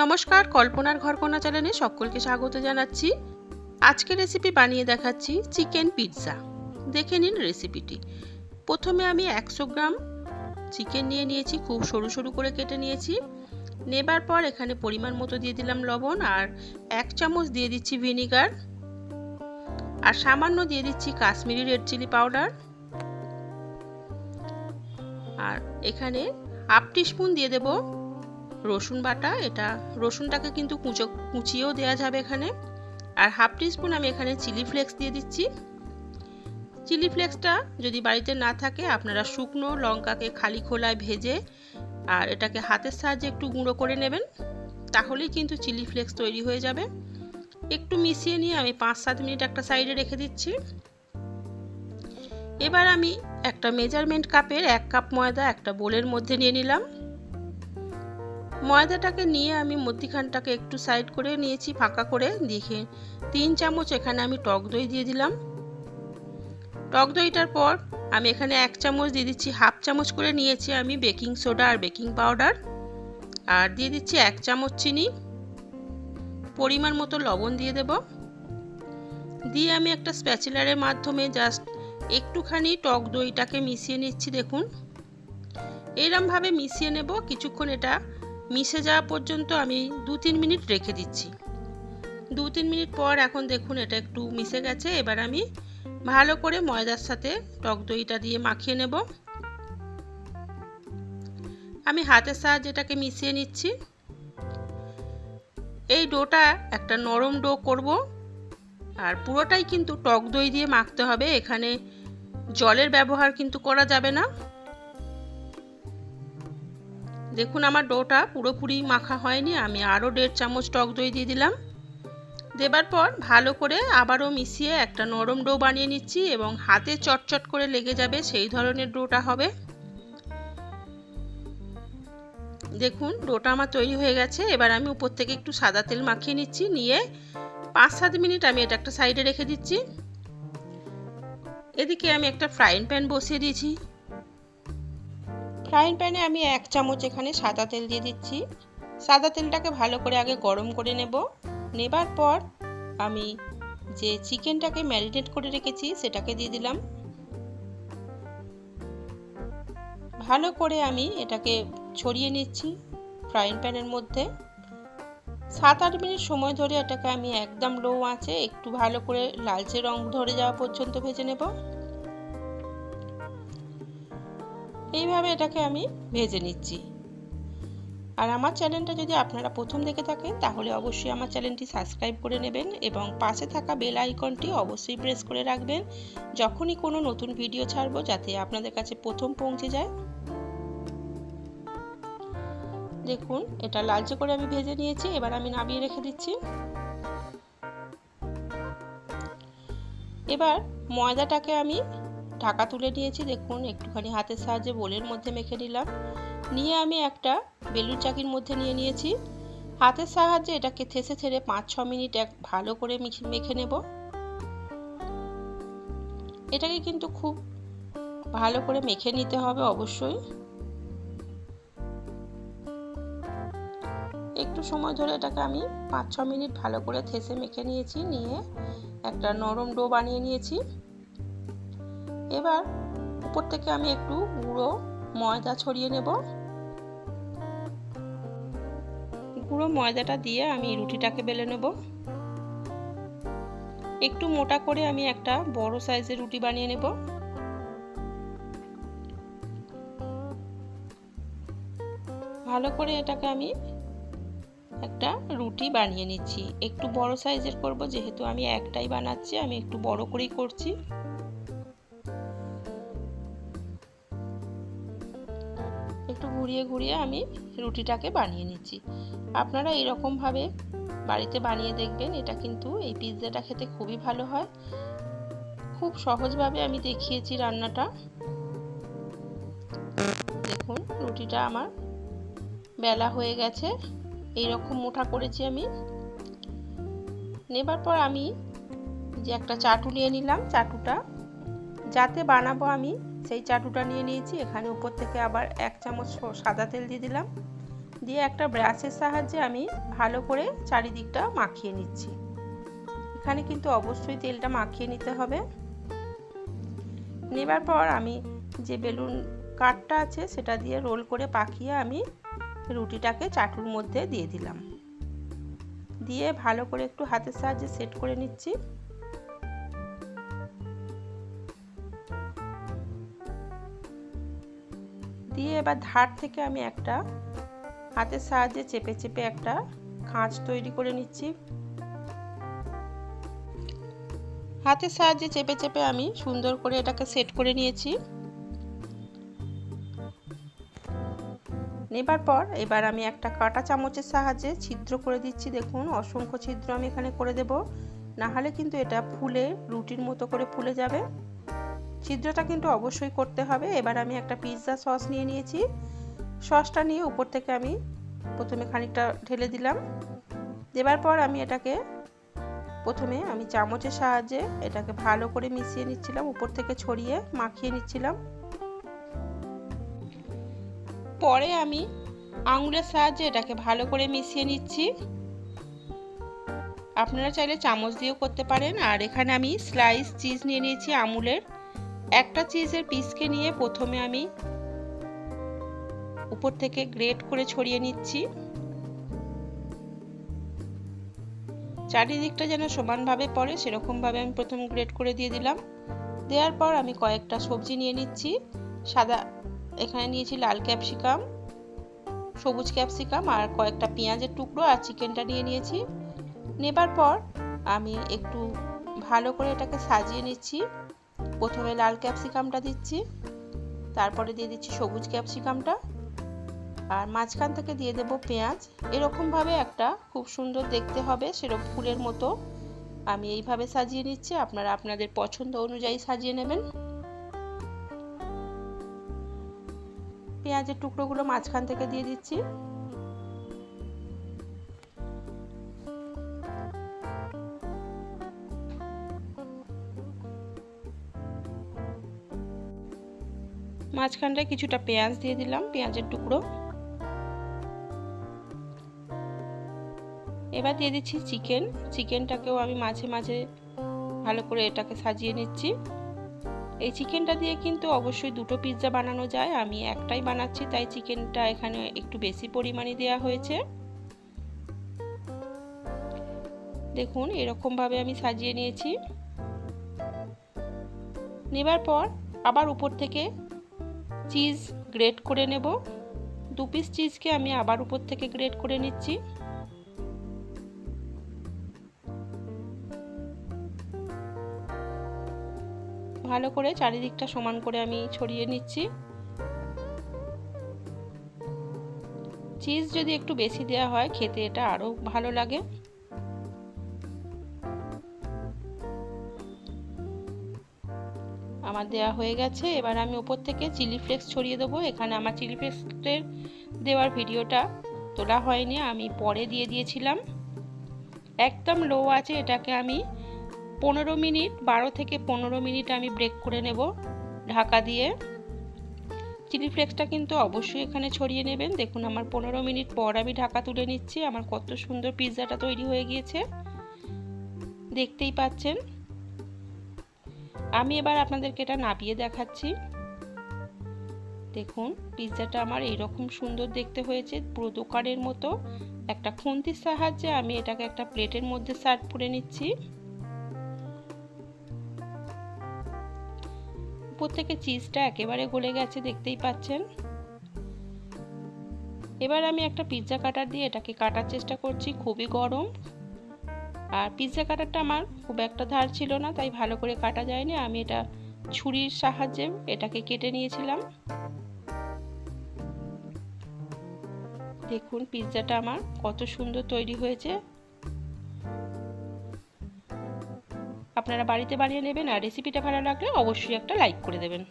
নমস্কার, কল্পনার ঘরকোনা চ্যানেলে সকলকে স্বাগত জানাচ্ছি। আজকে রেসিপি বানিয়ে দেখাচ্ছি চিকেন পিৎজা দেখে নিন রেসিপিটি প্রথমে আমি একশো গ্রাম চিকেন নিয়ে নিয়েছি, খুব সরু সরু করে কেটে নিয়েছি। নেবার পর এখানে পরিমাণ মতো দিয়ে দিলাম লবণ আর এক চামচ দিয়ে দিচ্ছি ভিনিগার আর সামান্য দিয়ে দিচ্ছি কাশ্মীরি রেড চিলি পাউডার আর এখানে হাফ টিস্পুন দিয়ে দেবো রসুন বাটা, এটা রসুনটাকে কিন্তু কুচো, কুচিয়েও দেওয়া যাবে এখানে। আর হাফ টিস্পুন আমি এখানে চিলি ফ্লেক্স দিয়ে দিচ্ছি। চিলি ফ্লেক্সটা যদি বাড়িতে না থাকে, আপনারা শুকনো লঙ্কাকে খালি খোলায় ভেজে আর এটাকে হাতের সাহায্যে একটু গুঁড়ো করে নেবেন, তাহলেই কিন্তু চিলি ফ্লেক্স তৈরি হয়ে যাবে। একটু মিশিয়ে নিয়ে আমি পাঁচ সাত মিনিট একটা সাইডে রেখে দিচ্ছি। এবার আমি একটা মেজারমেন্ট কাপের এক কাপ ময়দা একটা বোলের মধ্যে নিয়ে নিলাম। ময়দাটাকে নিয়ে আমি মধ্যিখানটাকে একটু সাইড করে নিয়েছি, ফাঁকা করে দেখে। তিন চামচ এখানে আমি টক দই দিয়ে দিলাম। টক দইটার পর আমি এখানে এক চামচ দিয়ে দিচ্ছি, হাফ চামচ করে নিয়েছি আমি বেকিং সোডা আর বেকিং পাউডার। আর দিয়ে দিচ্ছি এক চামচ চিনি। পরিমাণ মতো লবণ দিয়ে দেব। দিয়ে আমি একটা স্প্যাচুলারের মাধ্যমে জাস্ট একটুখানি টক দইটাকে মিশিয়ে নিচ্ছি, দেখুন। এইরমভাবে মিশিয়ে নেব, কিছুক্ষণ এটা মিশে যাওয়া পর্যন্ত আমি দু তিন মিনিট রেখে দিচ্ছি। দু তিন মিনিট পর এখন দেখুন এটা একটু মিশে গেছে, এবার আমি ভালো করে ময়দার সাথে টক দইটা দিয়ে মাখিয়ে নেব। আমি হাতের সাহায্যে এটাকে মিশিয়ে নিচ্ছি। এই ডোটা একটা নরম ডো করব, আর পুরোটাই কিন্তু টক দই দিয়ে মাখতে হবে, এখানে জলের ব্যবহার কিন্তু করা যাবে না। দেখুন আমার ডোটা পুরোপুরি মাখা হয়নি, আমি আরও দেড় চামচ টক দই দিয়ে দিলাম। দেবার পর ভালো করে আবারও মিশিয়ে একটা নরম ডো বানিয়ে নিচ্ছি এবং হাতে চটচট করে লেগে যাবে সেই ধরনের ডোটা হবে। দেখুন, ডোটা আমার তৈরি হয়ে গেছে, এবার আমি উপর থেকে একটু সাদা তেল মাখিয়ে নিচ্ছি, নিয়ে পাঁচ সাত মিনিট আমি এটা একটা সাইডে রেখে দিচ্ছি। এদিকে আমি একটা ফ্রাইং প্যান বসিয়ে দিয়েছি। ফ্রাইং প্যানে আমি এক চামচ এখানে সাদা তেল দিয়ে দিচ্ছি। সাদা তেলটাকে ভালো করে আগে গরম করে নেব। নেবার পর আমি যে চিকেনটাকে ম্যারিনেট করে রেখেছি, সেটাকে দিয়ে দিলাম। ভালো করে আমি এটাকে ছড়িয়ে নিচ্ছি ফ্রাইং প্যানের মধ্যে। সাত আট মিনিট সময় ধরে এটাকে আমি একদম লো আছে একটু ভালো করে লালচে রং ধরে যাওয়া পর্যন্ত ভেজে নেব। এইভাবে এটাকে আমি ভেজে নিচ্ছি। আর আমার চ্যানেলটা যদি আপনারা প্রথম দেখে থাকেন, তাহলে অবশ্যই আমার চ্যানেলটি সাবস্ক্রাইব করে নেবেন এবং পাশে থাকা বেল আইকনটি অবশ্যই প্রেস করে রাখবেন যখনই কোনো নতুন ভিডিও ছাড়বো, যাতে আপনাদের কাছে প্রথম পৌঁছে যায়। দেখুন, এটা লালচে করে আমি ভেজে নিয়েছি, এবার আমি নামিয়ে রেখে দিচ্ছি। এবার ময়দাটাকে আমি ঢাকা তুলে নিয়েছি, দেখুন, একটুখানি হাতের সাহায্যে বোলের মধ্যে মেখে নিলাম। নিয়ে আমি একটা বেলুর চাকির মধ্যে নিয়ে নিয়েছি। হাতের সাহায্যে এটাকে থেসে থেড়ে পাঁচ ছ মিনিট এক ভালো করে মেখে নেব। এটাকে কিন্তু খুব ভালো করে মেখে নিতে হবে অবশ্যই। একটু সময় ধরে এটাকে আমি পাঁচ ছ মিনিট ভালো করে থেসে মেখে নিয়েছি, নিয়ে একটা নরম ডো বানিয়ে নিয়েছি। এবার উপর থেকে আমি একটু গুঁড়ো ময়দা ছড়িয়ে নেব। গুঁড়ো ময়দাটা দিয়ে আমি রুটিটাকে বেলে নেব। একটু মোটা করে আমি একটা বড় সাইজের রুটি বানিয়ে নেব। ভালো করে এটাকে আমি একটা রুটি বানিয়ে নিচ্ছি। একটু বড় সাইজের করব, যেহেতু আমি একটাই বানাচ্ছি, আমি একটু বড় করেই করছি। ঘুরিয়ে ঘুরিয়ে আমি রুটিটাকে বানিয়ে নিচ্ছি। আপনারা এরকমভাবে বাড়িতে বানিয়ে দেখবেন, এটা কিন্তু এই পিৎজাটা খেতে খুবই ভালো হয়। খুব সহজভাবে আমি দেখিয়েছি রান্নাটা। দেখুন, রুটিটা আমার বেলা হয়ে গেছে। এইরকম মোটা করেছি আমি। নেবার পর আমি যে একটা চাটু নিয়ে নিলাম, চাটুটা। যাতে বানাবো আমি সেই চাটুটা নিয়ে নিয়েছি। এখানে উপর থেকে আবার এক চামচ সাদা তেল দিয়ে দিলাম। দিয়ে একটা ব্রাশের সাহায্যে আমি ভালো করে চারিদিকটা মাখিয়ে নিচ্ছি। এখানে কিন্তু অবশ্যই তেলটা মাখিয়ে নিতে হবে। নেবার পর আমি যে বেলুন কাঠটা আছে, সেটা দিয়ে রোল করে পাকিয়ে আমি রুটিটাকে চাটুর মধ্যে দিয়ে দিলাম। দিয়ে ভালো করে একটু হাতের সাহায্যে সেট করে নিচ্ছি। দিয়ে এবার ধার থেকে আমি একটা হাতের সাহায্যে চেপে চেপে একটা খাঁজ তৈরি করে নিচ্ছি। হাতের সাহায্যে চেপে চেপে আমি সুন্দর করে এটাকে সেট করে নিয়েছি। নেবার পর এবার আমি একটা কাটা চামচের সাহায্যে ছিদ্র করে দিচ্ছি। দেখুন, অসংখ্য ছিদ্র আমি এখানে করে দেব। না হলে কিন্তু এটা ফুলে, রুটির মতো করে ফুলে যাবে। ছিদ্রটা কিন্তু অবশ্যই করতে হবে। এবার আমি একটা পিৎজা সস নিয়ে নিয়েছি। সসটা নিয়ে উপর থেকে আমি প্রথমে খানিকটা ঢেলে দিলাম। দেবার পর আমি এটাকে প্রথমে আমি চামচের সাহায্যে এটাকে ভালো করে মিশিয়ে নিচ্ছিলাম, উপর থেকে ছড়িয়ে মাখিয়ে নিচ্ছিলাম। পরে আমি আঙুলের সাহায্যে এটাকে ভালো করে মিশিয়ে নিচ্ছি। আপনারা চাইলে চামচ দিয়েও করতে পারেন। আর এখানে আমি স্লাইস চিজ নিয়ে নিয়েছি আমুলের একটা চিজের পিসকে নিয়ে প্রথমে আমি উপর থেকে গ্রেট করে ছড়িয়ে নিচ্ছি। চারিদিকটা যেন সমানভাবে পড়ে, সেরকমভাবে আমি প্রথম গ্রেট করে দিয়ে দিলাম। দেওয়ার পর আমি কয়েকটা সবজি নিয়ে নিচ্ছি। সাদা, এখানে নিয়েছি লাল ক্যাপসিকাম সবুজ ক্যাপসিকাম আর কয়েকটা পেঁয়াজের টুকরো আর চিকেনটা নিয়ে নিয়েছি। নেবার পর আমি একটু ভালো করে এটাকে সাজিয়ে নিচ্ছি। প্রথমে লাল ক্যাপসিকামটা দিচ্ছি, তারপরে দিয়ে দিচ্ছি সবুজ ক্যাপসিকামটা, আর মাঝখান থেকে দিয়ে দেব পেঁয়াজ। এরকমভাবে একটা খুব সুন্দর দেখতে হবে, সেরকম ফুলের মতো। আমি এইভাবে সাজিয়ে নিচ্ছি, আপনারা আপনাদের পছন্দ অনুযায়ী সাজিয়ে নেবেন। পেঁয়াজের টুকরোগুলো মাঝখান থেকে দিয়ে দিচ্ছি। মাঝখানটায় কিছুটা পেঁয়াজ দিয়ে দিলাম, পেঁয়াজের টুকরো। এবার দিয়ে দিচ্ছি চিকেন। চিকেনটাকেও আমি মাঝে মাঝে ভালো করে এটাকে সাজিয়ে নিচ্ছি। এই চিকেনটা দিয়ে কিন্তু অবশ্যই দুটো পিৎজা বানানো যায়। আমি একটাই বানাচ্ছি, তাই চিকেনটা এখানে একটু বেশি পরিমাণে দেওয়া হয়েছে। দেখুন, এরকমভাবে আমি সাজিয়ে নিয়েছি। নেবার পর আবার উপর থেকে চিজ গ্রেট করে নেব। দু পিস চিজকে আমি আবার উপর থেকে গ্রেট করে নিচ্ছি। ভালো করে চারিদিকটা সমান করে আমি ছড়িয়ে নিচ্ছি। চিজ যদি একটু বেশি দেওয়া হয়, খেতে এটা আরও ভালো লাগে। আমার দেওয়া হয়ে গেছে। এবার আমি ওপর থেকে চিলি ফ্লেক্স ছড়িয়ে দেবো। এখানে আমার চিলি ফ্লেক্সের দেওয়ার ভিডিওটা তোলা হয়নি, আমি পরে দিয়ে দিয়েছিলাম। একদম লো আছে, এটাকে আমি পনেরো মিনিট, বারো থেকে পনেরো মিনিট আমি ব্রেক করে নেব ঢাকা দিয়ে। চিলি ফ্লেক্সটা কিন্তু অবশ্যই এখানে ছড়িয়ে নেবেন। দেখুন, আমার পনেরো মিনিট পর আমি ঢাকা তুলে নিচ্ছি। আমার কত সুন্দর পিৎজাটা তৈরি হয়ে গিয়েছে। দেখতেই পাচ্ছেন। আমি এবার আপনাদেরকে এটা নাবিয়ে দেখাচ্ছি। দেখুন, পিৎজাটা আমার এইরকম সুন্দর দেখতে হয়েছে, পুরো দোকানের মতো। একটা খুন্তির সাহায্যে আমি এটাকে একটা প্লেটের মধ্যে সার্ভ করে নিচ্ছি। উপর থেকে চিজটা একেবারে গলে গেছে, দেখতেই পাচ্ছেন। এবার আমি একটা পিৎজা কাটার দিয়ে এটাকে কাটার চেষ্টা করছি, খুবই গরম। আর পিৎজা কাটারটা আমার খুব একটা ধার ছিল না, তাই ভালো করে কাটা যায়নি। আমি এটা ছুরির সাহায্যে এটাকে কেটে নিয়েছিলাম। দেখুন পিৎজাটা আমার কত সুন্দর তৈরি হয়েছে। আপনারা বাড়িতে বানিয়ে নেবেন আর রেসিপিটা ভালো লাগলে অবশ্যই একটা লাইক করে দেবেন।